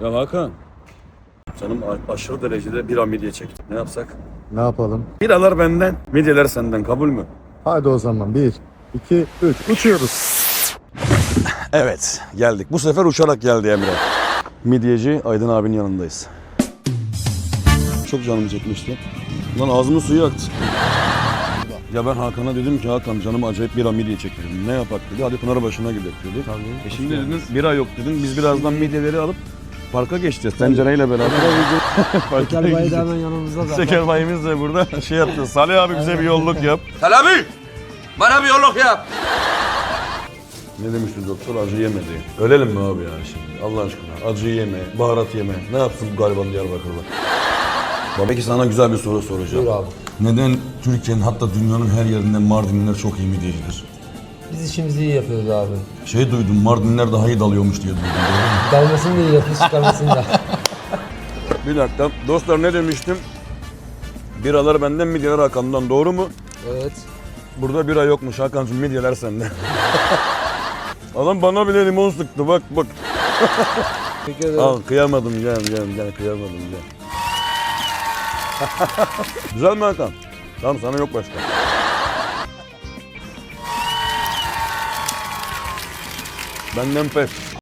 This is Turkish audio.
Ya Hakan. Canım aşırı derecede bir midye çekti. Ne yapsak? Ne yapalım? Biralar benden, midyeler senden. Kabul mü? Hadi o zaman. Bir, iki, üç. Uçuyoruz. Evet, geldik. Bu sefer uçarak geldi Emre. Midyeci Aydın abinin yanındayız. Çok canım çekmişti. Lan ağzımın suyu aktı. Ya ben Hakan'a dedim ki Hakan canım acayip bir midye çekti dedim. Ne yapak dedi. Hadi Pınarbaşı'na gidelim dedi. E şimdi dedim bira yok dedim. Biz birazdan midyeleri alıp parka geçeceğiz. Tencereyle beraber. Parka Şeker bayi de hemen yanımızda zaten. Şeker bayimiz de burada şey yaptı. Salih abi bize bir yolluk yap. Selami! Bana bir yolluk yap. Ne demişti doktor? Acı yeme diye. Ölelim mi abi ya şimdi? Allah aşkına. Acı yeme, baharat yeme. Ne yapsın bu gariban Diyarbakırlı? Baba peki sana güzel bir soru soracağım. Buyur abi. Neden Türkiye'nin hatta dünyanın her yerinden Mardinliler çok iyi midyecidir? Biz işimizi iyi yapıyoruz abi. Şey duydum Mardinliler daha iyi dalıyormuş diye duydum. Dalmasını da iyi yapıyoruz, çıkarmasını da. Bir dakika. Dostlar ne demiştim? Biralar benden midyeler Hakan'dan doğru mu? Evet. Burada bira yokmuş Hakan'cığım midyeler sende. Adam bana bile limon sıktı bak bak. Teşekkür ederim. Al kıyamadım gel gel gel kıyamadım gel. Güzel mi Hakan? Tamam sana yok başka. Benden pes.